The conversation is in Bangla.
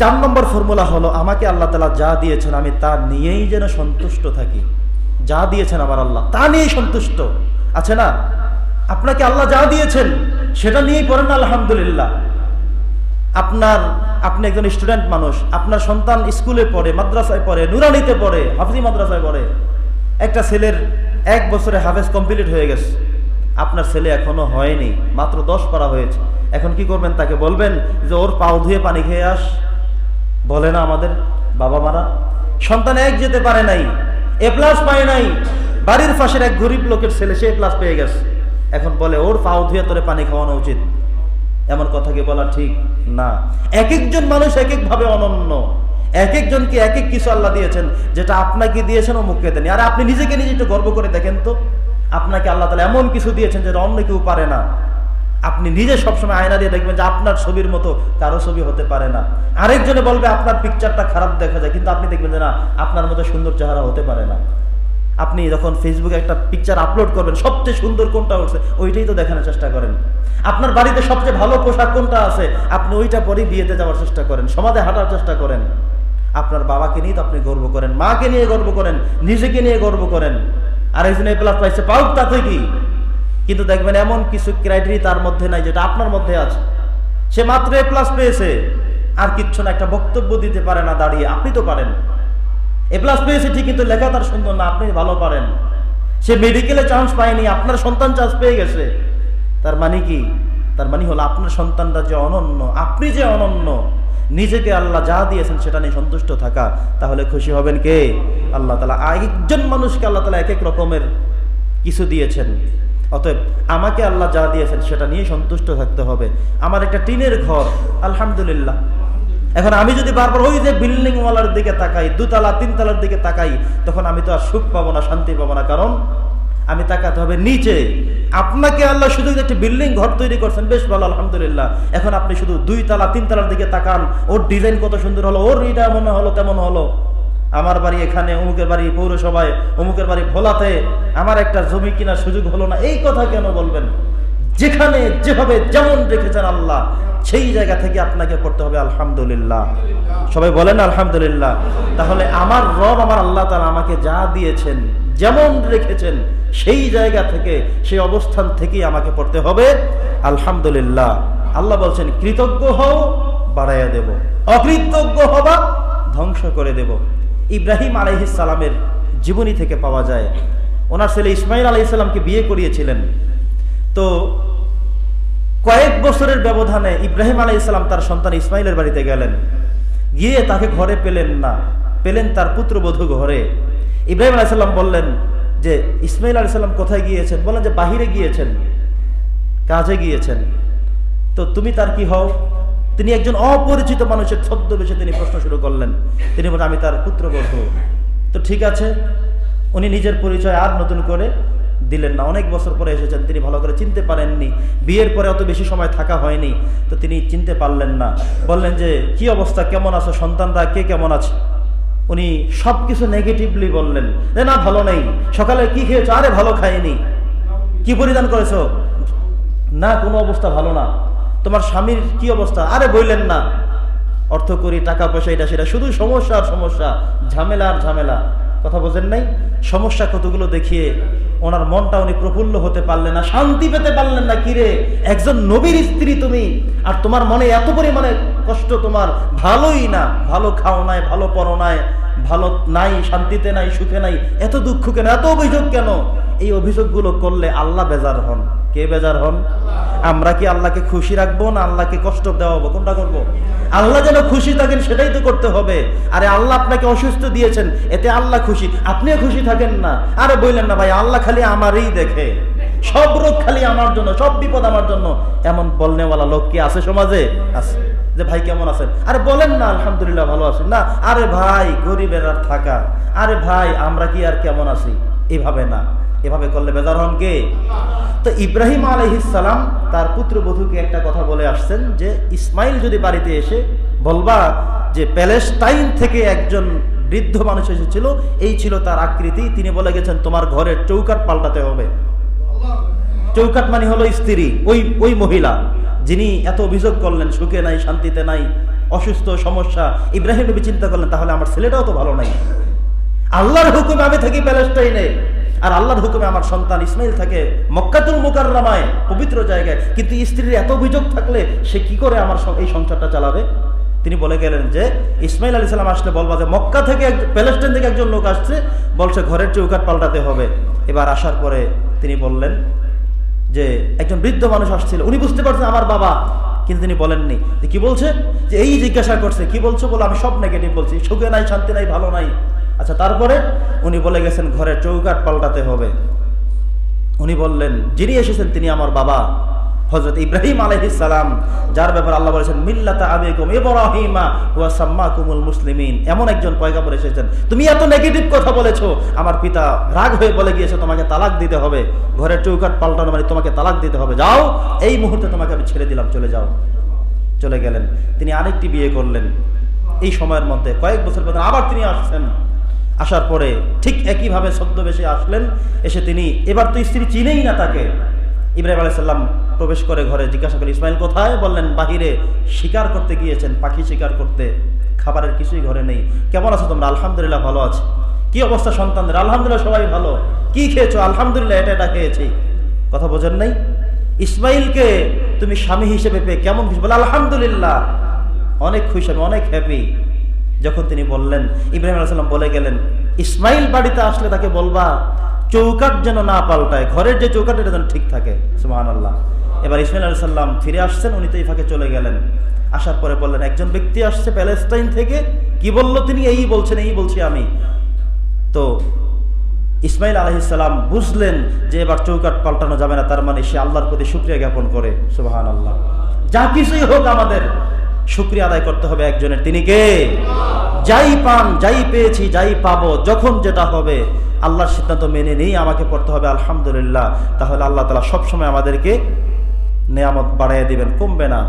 চার নম্বর ফর্মুলা হলো, আমাকে আল্লাহ তালা যা দিয়েছেন আমি তা নিয়েই যেন সন্তুষ্ট থাকি। যা দিয়েছেন আমার আল্লাহ, তা নিয়েই সন্তুষ্ট। আছে না? আপনাকে আল্লাহ যা দিয়েছেন, সেটা নিয়েই পড়েন আলহামদুলিল্লাহ। আপনার, আপনি একজন স্টুডেন্ট মানুষ, আপনার সন্তান স্কুলে পড়ে, মাদ্রাসায় পড়ে, নুরানিতে পড়ে, হাফিজি মাদ্রাসায় পড়ে, একটা ছেলের এক বছরে হাফেজ কমপ্লিট হয়ে গেছে। আপনার ছেলে এখনও হয়নি, মাত্র দশ পারা হয়েছে। এখন কি করবেন তাকে বলবেন যে, ওর পাও ধুয়ে পানি খেয়ে আস। বলে না আমাদের বাবা মারা সন্তান এক যেতে পারে নাই, এ প্লাস পায় নাই। বাড়ির পাশের এক গরিব লোকের ছেলে, সে প্লাস পেয়ে গেছে। এখন বলে, ওর পাও ধুয়ে তোরে পানি খাওয়ানো উচিত। এমন কথা কি বলা ঠিক? না। এক একজন মানুষ এক এক ভাবে অনন্য। এক একজনকে এক এক কিছু আল্লাহ দিয়েছেন, যেটা আপনাকে দিয়েছেন ও মুখকে দেন আর আপনি নিজেকে নিজে একটু গর্ব করে দেখেন তো, আপনাকে আল্লাহ তালা এমন কিছু দিয়েছেন যেটা অন্য কেউ পারে না। আপনি নিজে সবসময় আয়না দিয়ে দেখবেন যে আপনার ছবির মতো কারও ছবি হতে পারে না। আরেকজনে বলবে, আপনার পিকচারটা খারাপ দেখা যায়। কিন্তু আপনি দেখবেন যে না, আপনার মতো সুন্দর চেহারা হতে পারে না। আপনি যখন ফেসবুকে একটা পিকচার আপলোড করবেন, সবচেয়ে সুন্দর কোনটা উঠছে ওইটাই তো দেখানোর চেষ্টা করেন। আপনার বাড়িতে সবচেয়ে ভালো পোশাক কোনটা আছে, আপনি ওইটা পরেই বিয়েতে যাওয়ার চেষ্টা করেন, সমাজে হাঁটার চেষ্টা করেন। আপনার বাবাকে নিয়ে তো আপনি গর্ব করেন, মাকে নিয়ে গর্ব করেন, নিজেকে নিয়ে গর্ব করেন। আর একজন এ প্লাস পাইছে, পাউক তাতে কি? কিন্তু দেখবেন এমন কিছু ক্রাইটেরিয়া তার মধ্যে নাই যেটা আপনার মধ্যে আছে। সে মাত্র এ প্লাস পেয়েছে। আর কিচ্ছু না, একটা বক্তব্য দিতে পারে না, দাঁড়িয়ে। আপনি তো পারেন। এ প্লাস পেয়েছে ঠিক কিন্তু লেখা তার সুন্দর না, আপনি ভালো পারেন। সে মেডিকেলে চান্স পায়নি, আপনার সন্তান চান্স পেয়ে গেছে। তার মানে কি? তার মানে হলো আপনার সন্তানরা যে অনন্য, আপনি যে অনন্য, নিজেকে আল্লাহ যা দিয়েছেন সেটা নিয়ে সন্তুষ্ট থাকা, তাহলে খুশি হবেন কে? আল্লাহ তালা একজন মানুষকে আল্লাহ তালা এক এক রকমের কিছু দিয়েছেন। অতএব আমাকে আল্লাহ যা দিয়েছেন সেটা নিয়ে সন্তুষ্ট থাকতে হবে। আমার একটা টিনের ঘর, আলহামদুলিল্লাহ। এখন আমি যদি বারবার ওই যে বিল্ডিং ওয়ালার দিকে তাকাই, দুতলা, তিনতলার দিকে তাকাই, তখন আমি তো আর সুখ পাবো না, শান্তি পাবো না। কারণ আমি তাকাতে হবে নিচে। আপনাকে আল্লাহ শুধু একটি বিল্ডিং ঘর তৈরি করছেন, বেশ ভালো, আলহামদুলিল্লাহ। এখন আপনি শুধু দুই তালা তিন তালার দিকে তাকান, ওর ডিজাইন কত সুন্দর হলো, ওর এটা মনে হলো, তেমন হলো। আমার বাড়ি এখানে, অমুকের বাড়ি পৌরসভায়, অমুকের বাড়ি ভোলাতে, আমার একটা জমি কেনার সুযোগ হলো না। এই কথা কেন বলবেন? যেখানে, যেভাবে যেমন রেখেছেন আল্লাহ, সেই জায়গা থেকে আপনাকে পড়তে হবে আলহামদুলিল্লাহ। সবাই বলেন আলহামদুলিল্লাহ। তাহলে আমার রব আমার আল্লাহ তালা আমাকে যা দিয়েছেন, যেমন রেখেছেন, সেই জায়গা থেকে, সেই অবস্থান থেকেই আমাকে পড়তে হবে আলহামদুলিল্লাহ। আল্লাহ বলছেন, কৃতজ্ঞ হও, বাড়াইয়া দেব। অকৃতজ্ঞ হবা, ধ্বংস করে দেব। ইব্রাহিম আলাইহিস সালামের জীবনী থেকে পাওয়া যায়। ওনার ছেলে ইসমাইল আলাইসাল্লামকে বিয়ে করিয়েছিলেন। তো কয়েক বছরের ব্যবধানে ইব্রাহিম আলাই ইসলাম তার সন্তান ইসমাইলের বাড়িতে গেলেন। গিয়ে তাকে ঘরে পেলেন না। পেলেন তার পুত্রবধূ ঘরে। ইব্রাহিম আলাইসাল্লাম বললেন যে, ইসমাইল আলাইসাল্লাম কোথায় গিয়েছেন? বললেন যে, বাহিরে গিয়েছেন। কাজে গিয়েছেন। তো তুমি তার কি হও? তিনি একজন অপরিচিত মানুষের ছদ্মবেশে তিনি প্রশ্ন শুরু করলেন। তিনি বলেন আমি তার পুত্রবধূ। তো ঠিক আছে, উনি নিজের পরিচয় আর নতুন করে দিলেন না। অনেক বছর পরে এসেছেন, তিনি ভালো করে চিনতে পারেননি। বিয়ের পরে অত বেশি সময় থাকা হয়নি, তো তিনি চিনতে পারলেন না। বললেন যে, কি অবস্থা? কেমন আছো? সন্তানরা কে কেমন আছে? উনি সব কিছু নেগেটিভলি বললেন যে না, ভালো নেই। সকালে কি খেয়েছো? আরে, ভালো খাইনি। কি পরিধান করেছ? না, কোনো অবস্থা ভালো না। তোমার স্বামীর কি অবস্থা? আরে বললেন না। অর্থ করি, টাকা, পয়সা, এটা, সেটা, শুধু সমস্যা আর সমস্যা। ঝামেলা আর ঝামেলা। কথা বোঝেন নাই? সমস্যা কতগুলো দেখিয়ে ওনার মনটা উনি প্রফুল্ল হতে পারলেন না, শান্তি পেতে পারলেন না। কিরে, একজন নবীর স্ত্রী তুমি, আর তোমার মনে এত পরিমাণে কষ্ট তোমার, ভালোই না। ভালো খাও নাই ভালো পরো নাই ভালো নাই, শান্তিতে নাই, সুখে নাই, এত দুঃখ কেন, এত অভিযোগ কেন? এই অভিযোগগুলো করলে আল্লাহ বেজার হন। কে বেজার হন? আমরা কি আল্লাহকে খুশি রাখব না আল্লাহকে কষ্ট দেওয়াবো? কোনটা করব। আল্লাহ যেন খুশি থাকেন সেটাই তো করতে হবে। আরে আল্লাহ আপনাকে অসুস্থ দিয়েছেন, এতে আল্লাহ খুশি। আপনিও খুশি থাকেন না। আরে বললেন না ভাই, আল্লাহ খালি আমারই দেখে। সব রোগ খালি আমার জন্য, সব বিপদ আমার জন্য। এমন বলনেওয়ালা লোক কি আছে সমাজে? আছে। যে ভাই কেমন আছেন? আরে বলেন না, আলহামদুলিল্লাহ ভালো আছেন না, আরে ভাই, গরিবের আর থাকা। আরে ভাই, আমরা কি আর কেমন আছি? এভাবে না। এভাবে করলে বেজার হন কে? তো ইব্রাহিম আলহিসাম তার পুত্রবধূকে একটা কথা বলে আসছেন যে, ইসমাইল যদি বাড়িতে এসে বলবা যে, প্যালেস্টাইন থেকে একজন বৃদ্ধ মানুষ এসেছিল, এই ছিল তার আকৃতি, তিনি বলে গেছেন, তোমার ঘরের চৌকাট পাল্টাতে হবে। চৌকাট মানে হলো স্ত্রী, ওই ওই মহিলা। যিনি এত অভিযোগ করলেন, সুখে নাই, শান্তিতে নাই, অসুস্থ, সমস্যা, ইব্রাহিম নবী চিন্তা করলেন, তাহলে আমার ছেলেটাও তো ভালো নাই। আল্লাহর হুকুমে আমি থাকি প্যালেস্টাইনে, আর আল্লাহর হুকুমে আমার সন্তান ইসমাইল থাকে মক্কাতুল মুকাররামায়, পবিত্র জায়গায়। কিন্তু স্ত্রীর এত অভিযোগ থাকলে সে কি করে আমার এই সংসারটা চালাবে? তিনি বলে গেলেন যে, ইসমাইল আলী সাল্লাম আসলে বলবা যে, মক্কা থেকে প্যালেস্টাইন থেকে একজন লোক আসছে, বলছে ঘরের চৌকাট পাল্টাতে হবে। এবার আসার পরে তিনি বললেন যে একজন বৃদ্ধ মানুষ আসছিল, উনি বুঝতে পারছেন আমার বাবা, কিন্তু তিনি বলেননি। যে কি বলছে? যে এই জিজ্ঞাসা করছে, কি বলছো? বলে, আমি সব নেগেটিভ বলছি। সুখে নাই, শান্তি নাই, ভালো নাই। আচ্ছা তারপরে উনি বলে গেছেন ঘরে চৌকাট পাল্টাতে হবে। উনি বললেন, যিনি এসেছেন তিনি আমার বাবা। হজরত ইব্রাহিম সালাম, যার ব্যাপারে আল্লাহ বলেছেন, মিল্লাতা আবিকুম ইব্রাহিমা ওয়া সাম্মাকুমুল মুসলিমিন। এমন একজন পয়গাম্বর এসেছেন। তুমি এত নেগেটিভ কথা বলেছ, আমার পিতা রাগ হয়ে বলে গিয়েছে, তোমাকে তালাক দিতে হবে। ঘরের চৌকাট পাল্টানো মানে তোমাকে তালাক দিতে হবে। যাও, এই মুহূর্তে তোমাকে আমি ছেড়ে দিলাম, চলে যাও। চলে গেলেন। তিনি আরেকটি বিয়ে করলেন। এই সময়ের মধ্যে কয়েক বছর পর আবার তিনি আসছেন। আসার পরে ঠিক একইভাবে ছদ্মবেশে আসলেন। এসে তিনি, এবার তো স্ত্রী চিনেই না তাকে। ইব্রাহিম আলাইসাল্লাম প্রবেশ করে ঘরে, জিজ্ঞাসা করে ইসমাইল কোথায়? বললেন, বাহিরে। শিকার করতে গিয়েছেন, পাখি শিকার করতে। খাবারের কিছুই ঘরে নেই। কেমন আছো তোমরা? আলহামদুলিল্লাহ ভালো আছে। কি অবস্থা সন্তানদের? আলহামদুলিল্লাহ সবাই ভালো। কি খেয়েছো? আলহামদুলিল্লাহ, এটা এটা খেয়েছি। কথা বোঝেন নাই? ইসমাইলকে তুমি স্বামী হিসেবে পেয়ে কেমন খুশি? বলে, আলহামদুলিল্লাহ, অনেক খুশি, আমি অনেক হ্যাপি যখন তিনি বললেন, ইব্রাহিম আলাইসাল্লাম বলে গেলেন, ইসমাইল বাড়িতে আসলে তাকে বলবা চৌকাট যেন না পাল্টায়, ঘরের যে চৌকাট এটা যেন ঠিক থাকে। সুহান আল্লাহ এবার ইসমাইল আলাইহি সাল্লাম ফিরে আসছেন, উনি তো এই ফাঁকে চলে গেলেন। আসার পরে বললেন, একজন ব্যক্তি আসছে প্যালেস্টাইন থেকে। কি বলল তিনি? এই বলছেন, এই বলছি আমি। তো ইসমাইল আলহিসাল্লাম বুঝলেন যে এবার চৌকাট পাল্টানো যাবে না, তার মানে সে আল্লাহর প্রতি শুক্রিয়া জ্ঞাপন করে। সুবাহান আল্লাহ যা কিছুই হোক আমাদের, শুক্রিয়া আদায় করতে হবে একজনের। তিনি কে? যাই পান, যাই পেয়েছি, যাই পাবো, যখন যেটা হবে, আল্লাহর সিদ্ধান্ত মেনে নেই আমাকে পড়তে হবে, আলহামদুলিল্লাহ। তাহলে আল্লাহ তালা সবসময় আমাদেরকে নেয়ামত বাড়াইয়া দিবেন কমবে না।